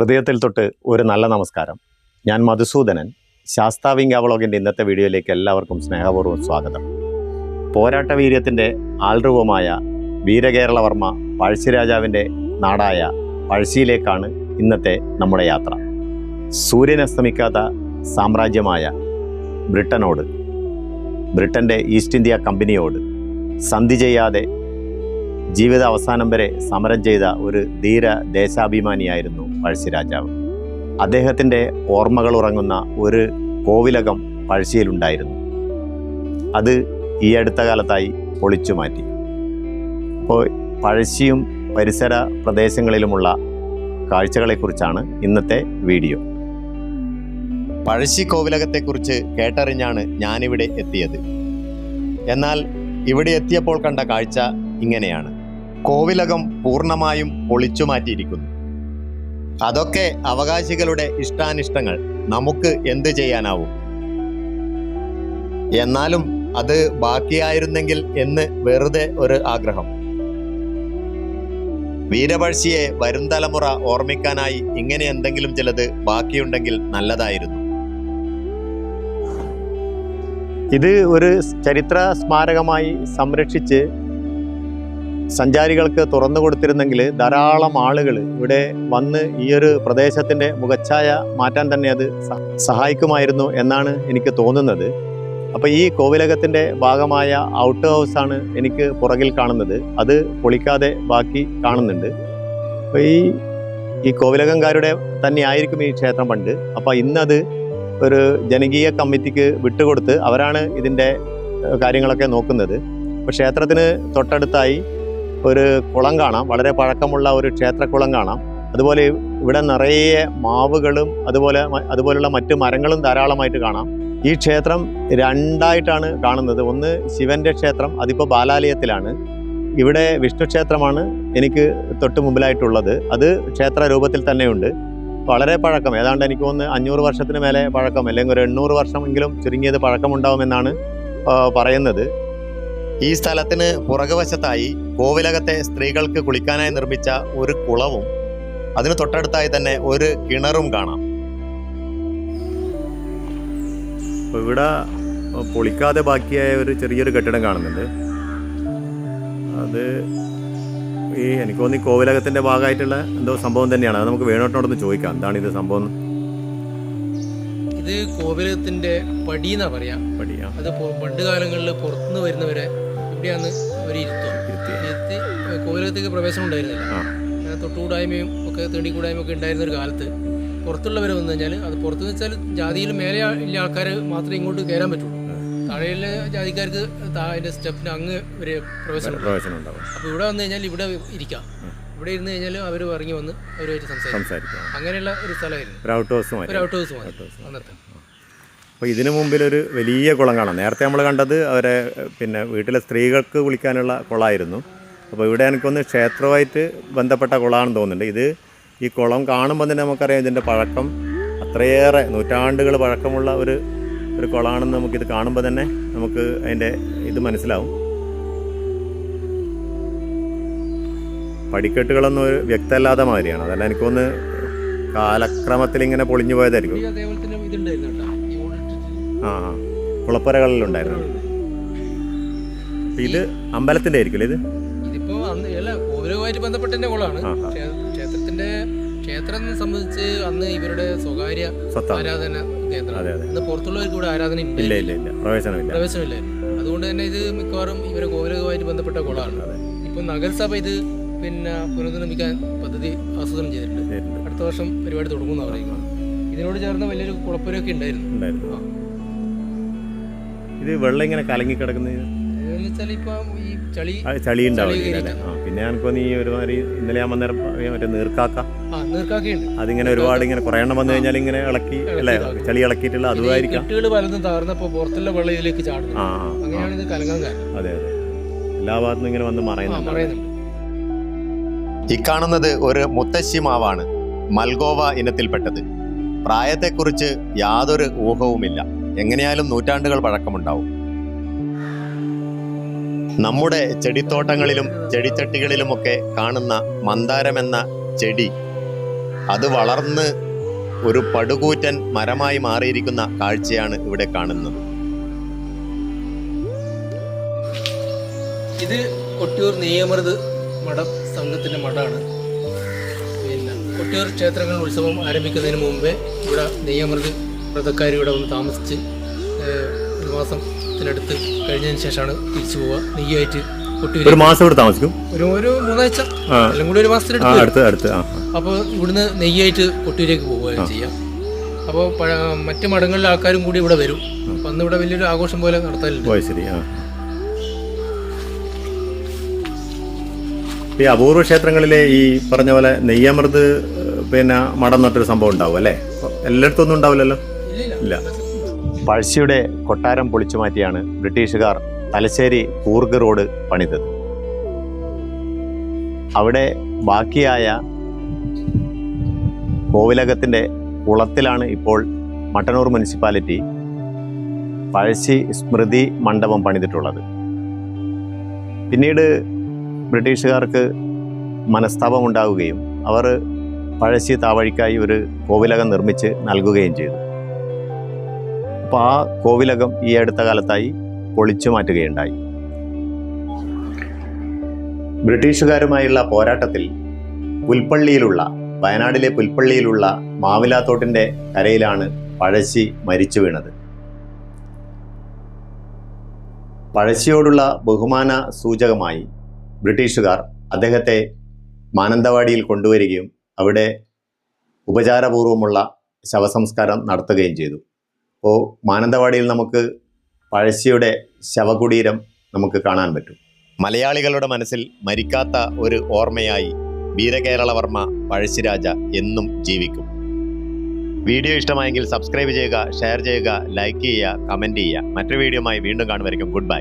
ഹൃദയത്തിൽ തൊട്ട് ഒരു നല്ല നമസ്കാരം. ഞാൻ മധുസൂദനൻ. ശാസ്താവിംഗ് അവളോകിന്റെ ഇന്നത്തെ വീഡിയോയിലേക്ക് എല്ലാവർക്കും സ്നേഹപൂർവം സ്വാഗതം. പോരാട്ട വീര്യത്തിന്റെ ആൾരൂപമായ വീരകേരളവർമ്മ പഴശ്ശിരാജാവിന്റെ നാടായ പഴശ്ശിയിലേക്കാണ് ഇന്നത്തെ നമ്മുടെ യാത്ര. സൂര്യൻ അസ്തമിക്കാത്ത സാമ്രാജ്യമായ ബ്രിട്ടനോട് ബ്രിട്ടന്റെ ഈസ്റ്റ് ഇന്ത്യ കമ്പനിയോട് സന്ധി ചെയ്യാതെ ജീവിത അവസാനം വരെ സമരം ചെയ്ത ഒരു ധീര ദേശാഭിമാനിയായിരുന്നു പഴശ്ശിരാജാവ്. അദ്ദേഹത്തിന്റെ ഓർമ്മകൾ ഉറങ്ങുന്ന ഒരു കോവിലകം പഴശ്ശിയിലുണ്ടായിരുന്നു. അത് ഈ അടുത്ത കാലത്തായി പൊളിച്ചു മാറ്റി. അപ്പോൾ പഴശ്ശിയും പരിസര പ്രദേശങ്ങളിലുമുള്ള കാഴ്ചകളെക്കുറിച്ചാണ് ഇന്നത്തെ വീഡിയോ. പഴശ്ശി കോവിലകത്തെക്കുറിച്ച് കേട്ടറിഞ്ഞാണ് ഞാനിവിടെ എത്തിയത്. എന്നാൽ ഇവിടെ എത്തിയപ്പോൾ കണ്ട കാഴ്ച ഇങ്ങനെയാണ്. കോവിലകം പൂർണമായും പൊളിച്ചു മാറ്റിയിരിക്കുന്നു. അതൊക്കെ അവകാശികളുടെ ഇഷ്ടാനിഷ്ടങ്ങൾ. നമുക്ക് എന്ത് ചെയ്യാനാവും? എന്നാലും അത് ബാക്കിയായിരുന്നെങ്കിൽ എന്ന് വെറുതെ ഒരു ആഗ്രഹം. വീരപഴശ്ശിയെ വരും തലമുറ ഓർമ്മിക്കാനായി ഇങ്ങനെ എന്തെങ്കിലും ചിലത് ബാക്കിയുണ്ടെങ്കിൽ നല്ലതായിരുന്നു. ഇത് ഒരു ചരിത്ര സ്മാരകമായി സംരക്ഷിച്ച് സഞ്ചാരികൾക്ക് തുറന്നു കൊടുത്തിരുന്നെങ്കിൽ ധാരാളം ആളുകൾ ഇവിടെ വന്ന് ഈ ഒരു പ്രദേശത്തിന്റെ മുഖച്ഛായ മാറ്റാൻ തന്നെ അത് സഹായിക്കുമായിരുന്നു എന്നാണ് എനിക്ക് തോന്നുന്നത്. അപ്പോൾ ഈ കോവിലകത്തിന്റെ ഭാഗമായ ഔട്ട് ഹൗസാണ് എനിക്ക് പുറകിൽ കാണുന്നത്. അത് പൊളിക്കാതെ ബാക്കി കാണുന്നുണ്ട്. അപ്പോൾ ഈ ഈ കോവിലകംകാരുടെ തന്നെ ആയിരിക്കും ഈ ക്ഷേത്രം പണ്ട്. അപ്പോൾ ഇന്നത് ഒരു ജനകീയ കമ്മിറ്റിക്ക് വിട്ടുകൊടുത്ത് അവരാണ് ഇതിന്റെ കാര്യങ്ങളൊക്കെ നോക്കുന്നത്. അപ്പോൾ ക്ഷേത്രത്തിന് തൊട്ടടുത്തായി ഒരു കുളം കാണാം. വളരെ പഴക്കമുള്ള ഒരു ക്ഷേത്രക്കുളം കാണാം. അതുപോലെ ഇവിടെ നിറയെ മാവുകളും അതുപോലെ അതുപോലുള്ള മറ്റു മരങ്ങളും ധാരാളമായിട്ട് കാണാം. ഈ ക്ഷേത്രം രണ്ടായിട്ടാണ് കാണുന്നത്. ഒന്ന് ശിവന്റെ ക്ഷേത്രം അതിപ്പോൾ ബാലാലയത്തിലാണ്. ഇവിടെ വിഷ്ണു ക്ഷേത്രമാണ് എനിക്ക് തൊട്ട് മുമ്പിലായിട്ടുള്ളത്. അത് ക്ഷേത്ര രൂപത്തിൽ തന്നെയുണ്ട്. വളരെ പഴക്കം. ഏതാണ്ട് എനിക്ക് ഒന്ന് അഞ്ഞൂറ് വർഷത്തിന് മേലെ പഴക്കം. അല്ലെങ്കിൽ ഒരു എണ്ണൂറ് വർഷമെങ്കിലും ചുരുങ്ങിയത് പഴക്കമുണ്ടാവുമെന്നാണ് പറയുന്നത്. ഈ സ്ഥലത്തിന് പുറകുവശത്തായി കോവിലകത്തെ സ്ത്രീകൾക്ക് കുളിക്കാനായി നിർമ്മിച്ച ഒരു കുളവും അതിന് തൊട്ടടുത്തായി തന്നെ ഒരു കിണറും കാണാം. ഇവിടെ പൊളിക്കാതെ ബാക്കിയായ ഒരു ചെറിയൊരു കെട്ടിടം കാണുന്നുണ്ട്. അത് ഈ എനിക്ക് തോന്നി കോവിലകത്തിന്റെ ഭാഗമായിട്ടുള്ള എന്തോ സംഭവം തന്നെയാണ്. അത് നമുക്ക് വേണോട്ടിനോടൊന്ന് ചോദിക്കാം. എന്താണ് ഇത് സംഭവം? ഇത് കോവിലകത്തിന്റെ പടിയെന്നാ പറയാ. പടിയാ അത് പണ്ട് കാലങ്ങളിൽ പുറത്തുനിന്ന് വരുന്നവരെ ഇവിടെയാണ് അവർ ഇരുത്തുക ഇരുത്തി. കോവിലകത്തേക്ക് പ്രവേശനം ഉണ്ടായിരുന്നില്ല. തൊട്ടുകൂടായ്മയും ഒക്കെ തേണ്ടിക്കൂടായ്മയും ഒക്കെ ഉണ്ടായിരുന്ന ഒരു കാലത്ത് പുറത്തുള്ളവരെ വന്നു കഴിഞ്ഞാൽ അത് പുറത്തു വെച്ചാൽ ജാതിയിൽ മേലെ ഉള്ള ആൾക്കാർ മാത്രമേ ഇങ്ങോട്ട് കയറാൻ പറ്റുള്ളൂ. താഴെയുള്ള ജാതിക്കാർക്ക് അതിന്റെ സ്റ്റെപ്പിന് അങ്ങ് ഒരു പ്രവേശനം അപ്പോൾ ഇവിടെ വന്നു കഴിഞ്ഞാൽ ഇവിടെ ഇരിക്കാം. ഇവിടെ ഇരുന്ന് കഴിഞ്ഞാൽ അവർ ഇറങ്ങി വന്ന് അവരുമായിട്ട് സംസാരിക്കും. അങ്ങനെയുള്ള ഒരു സ്ഥലമായിരുന്നു. ഒരു ഔട്ട് ഹൗസ് ഒരു ഔട്ട് ഹൗസ് അന്നത്തെ. അപ്പോൾ ഇതിനു മുമ്പിൽ ഒരു വലിയ കുളം കാണാം. നേരത്തെ നമ്മൾ കണ്ടത് അവരെ പിന്നെ വീട്ടിലെ സ്ത്രീകൾക്ക് കുളിക്കാനുള്ള കുളമായിരുന്നു അപ്പോൾ ഇവിടെ എനിക്കൊന്ന് ക്ഷേത്രമായിട്ട് ബന്ധപ്പെട്ട കുളമാണെന്ന് തോന്നുന്നുണ്ട്. ഇത് ഈ കുളം കാണുമ്പോൾ തന്നെ നമുക്കറിയാം ഇതിന്റെ പഴക്കം അത്രയേറെ നൂറ്റാണ്ടുകൾ പഴക്കമുള്ള ഒരു ഒരു കുളമാണെന്ന് നമുക്കിത് കാണുമ്പോൾ തന്നെ നമുക്ക് അതിന്റെ ഇത് മനസ്സിലാവും. പടിക്കെട്ടുകളൊന്നും ഒരു വ്യക്തമല്ലാത്ത മാതിരിയാണ്. അതല്ല എനിക്കൊന്ന് കാലക്രമത്തിൽ ഇങ്ങനെ പൊളിഞ്ഞു പോയതായിരിക്കും. ആ ആ. കുളപ്പുരകളിലുണ്ടായിരുന്നു. ഇത് അമ്പലത്തിന്റെ ആയിരിക്കും ഇത്? ഇതിപ്പോ അന്ന് അല്ല കോവിലവുമായിട്ട് ബന്ധപ്പെട്ട തന്നെ കുളമാണ്. ആ, ആ. ക്ഷേ- ക്ഷേത്രത്തിന്റെ ക്ഷേത്രം സംബന്ധിച്ച് അന്ന് ഇവരുടെ സ്വകാര്യ സ്വത്താണ്. ആരാധന കേന്ദ്രം. അതെ അതെ. അന്ന് പുറത്തുള്ളവർക്ക് ഇവിടെ ആരാധന ഇല്ല. ഇല്ല ഇല്ല ഇല്ല. പ്രവേശനമില്ല. പ്രവേശനമില്ലായിരുന്നു അതുകൊണ്ട് തന്നെ ഇത് മിക്കവാറും ഇവരെ കോവിലവുമായിട്ട് ബന്ധപ്പെട്ട കുളമാണ്. അതെ. ഇപ്പൊ നഗരസഭ ഇത് പിന്നെ പുനർനിർമ്മിക്കാൻ പദ്ധതി ആസൂത്രണം ചെയ്തിട്ടുണ്ട്. അടുത്ത വർഷം പരിപാടി തുടങ്ങുന്ന പറയുന്നത്. ഇതിനോട് ചേർന്ന വലിയൊരു കുളപ്പുരയൊക്കെ ഉണ്ടായിരുന്നു. ഉണ്ടായിരുന്നു. ആ. ഇത് വെള്ളം ഇങ്ങനെ കലങ്ങി കിടക്കുന്നത്? ഈ ചളി ഉണ്ടാവില്ല പിന്നെ എനിക്കോ നീ ഒരുമാതിരി ഇന്നലെ ഞാൻ വന്നേരം പറയാൻ മറ്റേ നീർക്കാക്ക. അതിങ്ങനെ ഒരുപാട് ഇങ്ങനെ കുറേ എണ്ണം വന്നു കഴിഞ്ഞാൽ ഇങ്ങനെ ഇളക്കി അല്ലേ? ചളി ഇളക്കിയിട്ടുള്ള അതുമായിരിക്കാം. കെട്ടുകൾ പലതും തകർന്നപ്പോ പുറത്തുള്ള വെള്ളം ഇതിലേക്ക് ചാടുന്നു. അങ്ങനെയാണ് ഇത് കലങ്ങാൻ കാരണം. അതെ അതെ. എല്ലാ ഭാഗത്തും ഇങ്ങനെ വന്ന് മറയുന്നുണ്ട്. ഈ കാണുന്നത് ഒരു മുത്തശ്ശി മാവാണ് മൽഗോവ ഇനത്തിൽപ്പെട്ടത്. പ്രായത്തെക്കുറിച്ച് യാതൊരു ഊഹവുമില്ല. എങ്ങനെയാലും നൂറ്റാണ്ടുകൾ പഴക്കമുണ്ടാവും. നമ്മുടെ ചെടിത്തോട്ടങ്ങളിലും ചെടിച്ചട്ടികളിലുമൊക്കെ കാണുന്ന മന്ദാരം എന്ന ചെടി അത് വളർന്ന് ഒരു പടുകൂറ്റൻ മരമായി മാറിയിരിക്കുന്ന കാഴ്ചയാണ് ഇവിടെ കാണുന്നത്. ഇത് കൊട്ടിയൂർ നെയ്യമൃത് മഠം സംഘത്തിന്റെ മഠമാണ് പിന്നെ കൊട്ടിയൂർ ക്ഷേത്രങ്ങൾ ഉത്സവം ആരംഭിക്കുന്നതിന് മുമ്പേ ഇവിടെ നെയ്യമൃത് വ്രതക്കാർ ഇവിടെ വന്ന് താമസിച്ച് ഒരു മാസത്തിനടുത്ത് കഴിഞ്ഞതിന് ശേഷമാണ് തിരിച്ചു പോവുക. നെയ്യായിട്ട് കുട്ടി ഒരു മാസം ഇവിടെ താമസിക്കും? ഒരു ഒരു മൂന്നാഴ്ച. അല്ലെങ്കിൽ എല്ലാം കൂടി ഒരു മാസത്തിനടുത്ത്. അടുത്ത് അപ്പോൾ ഇവിടുന്ന് നെയ്യായിട്ട് കൊട്ടിയൂരേക്ക് പോവുകയാണ് ചെയ്യാം. അപ്പോൾ മറ്റു മഠങ്ങളിലെ ആൾക്കാരും കൂടി ഇവിടെ വരും. അപ്പം അന്ന് ഇവിടെ വലിയൊരു ആഘോഷം പോലെ നടത്താറുണ്ട് ഓ ശരി ഈ അപൂർവ ക്ഷേത്രങ്ങളിലെ ഈ പറഞ്ഞ പോലെ നെയ്യമൃത് പിന്നെ മടം നട്ടൊരു സംഭവം ഉണ്ടാവും അല്ലേ? എല്ലായിടത്തും ഒന്നും ഉണ്ടാവില്ലല്ലോ? ഇല്ല. പഴശ്ശിയുടെ കൊട്ടാരം പൊളിച്ചു മാറ്റിയാണ് ബ്രിട്ടീഷുകാർ തലശ്ശേരി കൂർഗ് റോഡ് പണിതത്. അവിടെ ബാക്കിയായ കോവിലകത്തിന്റെ കുളത്തിലാണ് ഇപ്പോൾ മട്ടന്നൂർ മുനിസിപ്പാലിറ്റി പഴശ്ശി സ്മൃതി മണ്ഡപം പണിതിട്ടുള്ളത്. പിന്നീട് ബ്രിട്ടീഷുകാർക്ക് മനസ്താപമുണ്ടാവുകയും അവർ പഴശ്ശി താവഴിക്കായി ഒരു കോവിലകം നിർമ്മിച്ച് നൽകുകയും ചെയ്തു. അപ്പോൾ ആ കോവിലകം ഈ അടുത്ത കാലത്തായി പൊളിച്ചു മാറ്റുകയുണ്ടായി. ബ്രിട്ടീഷുകാരുമായുള്ള പോരാട്ടത്തിൽ പുൽപ്പള്ളിയിലുള്ള വയനാടിലെ പുൽപ്പള്ളിയിലുള്ള മാവിലാത്തോട്ടിന്റെ കരയിലാണ് പഴശ്ശി മരിച്ചു വീണത്. പഴശ്ശിയോടുള്ള ബഹുമാന സൂചകമായി ബ്രിട്ടീഷുകാർ അദ്ദേഹത്തെ മാനന്തവാടിയിൽ കൊണ്ടുവരികയും അവിടെ ഉപചാരപൂർവമുള്ള ശവസംസ്കാരം നടത്തുകയും ചെയ്തു. അപ്പോൾ മാനന്തവാടിയിൽ നമുക്ക് പഴശ്ശിയുടെ ശവകുടീരം നമുക്ക് കാണാൻ പറ്റും. മലയാളികളുടെ മനസ്സിൽ മരിക്കാത്ത ഒരു ഓർമ്മയായി വീരകേരളവർമ്മ പഴശ്ശിരാജ എന്നും ജീവിക്കും. വീഡിയോ ഇഷ്ടമായെങ്കിൽ സബ്സ്ക്രൈബ് ചെയ്യുക ഷെയർ ചെയ്യുക ലൈക്ക് ചെയ്യുക കമന്റ് ചെയ്യുക. മറ്റൊരു വീഡിയോയുമായി വീണ്ടും കാണുമായിരിക്കും ഗുഡ് ബൈ.